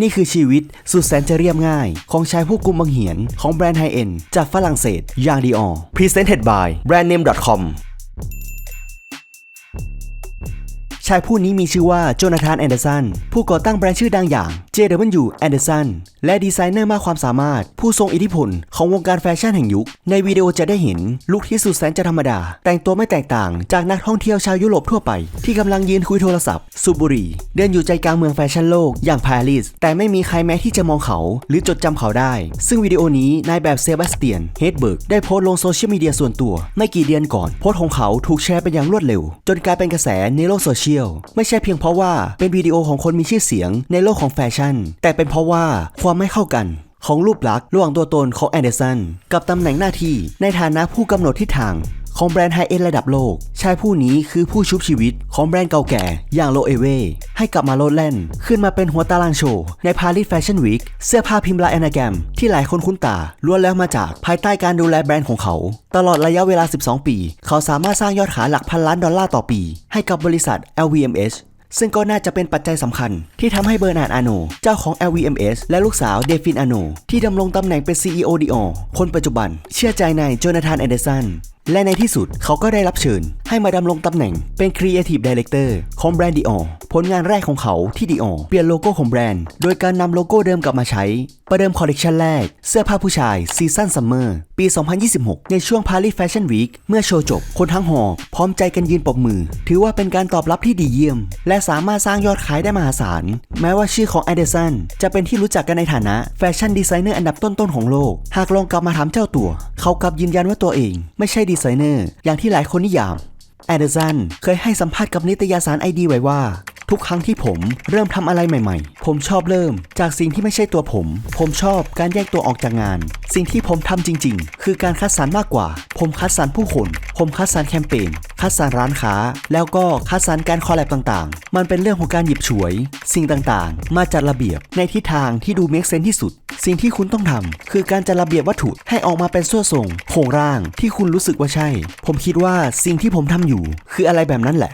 นี่คือชีวิตสุดแสนจะเรียบง่าย ของชายผู้กุมบังเหียนของแบรนด์ไฮเอ็นจากฝรั่งเศสอย่างดีออ Presented by brandname.com ายผู้นี้มีชื่อว่าโจนาธานแอนเดอร์สัน ผู้ก่อตั้งแบรนด์ชื่อดังอย่าง JW Anderson และดีไซเนอร์มากความสามารถ ผู้ทรงอิทธิพลของวงการแฟชั่นแห่งยุค ในวิดีโอจะได้เห็นลุคที่สุดแสนจะธรรมดา แต่งตัวไม่แตกต่างจากนักท่องเที่ยวชาวยุโรปทั่วไป ที่กำลังยืนคุยโทรศัพท์ สูบบุหรี่ เดินอยู่ใจกลางเมืองแฟชั่นโลกอย่างปารีสแต่ไม่มีใครแม้ที่จะมองเขา หรือจดจำเขาได้ ซึ่งวิดีโอนี้นายแบบเซบาสเตียนเฮดเบิร์กได้โพสต์ลงโซเชียลมีเดียส่วนตัว ไม่กี่เดือนก่อนโพสต์ของเขาถูกแชร์ไปอย่างรวดเร็ว จนกลายเป็นกระแสในโลกโซเชียลไม่ใช่เพียงเพราะว่าเป็นวิดีโอของคนมีชื่อเสียงในโลกของแฟชั่น แต่เป็นเพราะว่าความไม่เข้ากันของรูปลักษณ์ระหว่างตัวตนของแอนเดอร์สันกับตำแหน่งหน้าที่ในฐานะผู้กำหนดทิศทาง ของแบรนด์ไฮเอ็นระดับโลก ชายผู้นี้คือผู้ชุบชีวิตของแบรนด์เก่าแก่ อย่างโลเอเวให้กลับมาโลดแล่น ขึ้นมาเป็นหัวตารางโชว์ ในปารีสแฟชั่นวีคเสื้อผ้าพิมพ์ลายแอนาแกรม ที่หลายคนคุ้นตาล้วนแล้วมาจากภายใต้การดูแลแบรนด์ของเขา ตลอดระยะเวลา 12 ปี เขาสามารถสร้างยอดขายหลักพันล้านดอลลาร์ต่อปี ให้กับบริษัท LVMH ซึ่งก็น่าจะเป็นปัจจัยสำคัญ ที่ทำให้เบอร์นาร์ดอาโน เจ้าของ LVMH และลูกสาวเดฟินอาโน ที่ดำรงตำแหน่งเป็น CEO ดิออคนปัจจุบัน เชื่อใจในโจนาธานแอนเดอร์สันและในที่สุดเขาก็ได้รับเชิญ ให้มาดำรงตำแหน่งเป็น Creative Director ของแบรนด์ดิออผลงานแรกของเขาที่ดิออเปลี่ยนโลโก้ของแบรนด์ โดยการนำโลโก้เดิมกลับมาใช้ ประเดิมคอลเลกชันแรก เสื้อผ้าผู้ชายซีซั่นซัมเมอร์ปี 2026 ในช่วง Paris Fashion Week เมื่อโชว์จบ คนทั้งหอ พร้อมใจกันยืนปรบมือ ถือว่าเป็นการตอบรับที่ดีเยี่ยม และสามารถสร้างยอดขายได้มหาศาล แม้ว่าชื่อของ a อเดอร์สันจะเป็นที่รู้จักกันในฐานะแฟชั่นดีไซเนอร์อันดับต้นๆของโลก หากลองกลับมาถามเจ้าตัว เขากลับยืนยันว่าตัวเอง ไม่ใช่ดีไซเนอร์ อย่างที่หลายคนนิยาม แอนเดอร์สันเคยให้สัมภาษณ์กับนิตยสารไอดีไว้ว่า ทุกครั้งที่ผมเริ่มทำอะไรใหม่ ๆ ผมชอบเริ่มจากสิ่งที่ไม่ใช่ตัวผม ผมชอบการแยกตัวออกจากงาน สิ่งที่ผมทำจริง ๆ คือการคัดสรรมากกว่า ผมคัดสรรผู้คน ผมคัดสรรแคมเปญคัดสรรร้านค้า แล้วก็คัดสรรการคอลแลบต่างๆ มันเป็นเรื่องของการหยิบฉวย สิ่งต่างๆ มาจัดระเบียบในทิศทางที่ดูเมคเซนที่สุด สิ่งที่คุณต้องทำคือการจัดระเบียบวัตถุให้ออกมาเป็นส่วนทรงโครงร่างที่คุณรู้สึกว่าใช่ ผมคิดว่าสิ่งที่ผมทำอยู่ คืออะไรแบบนั้นแหละ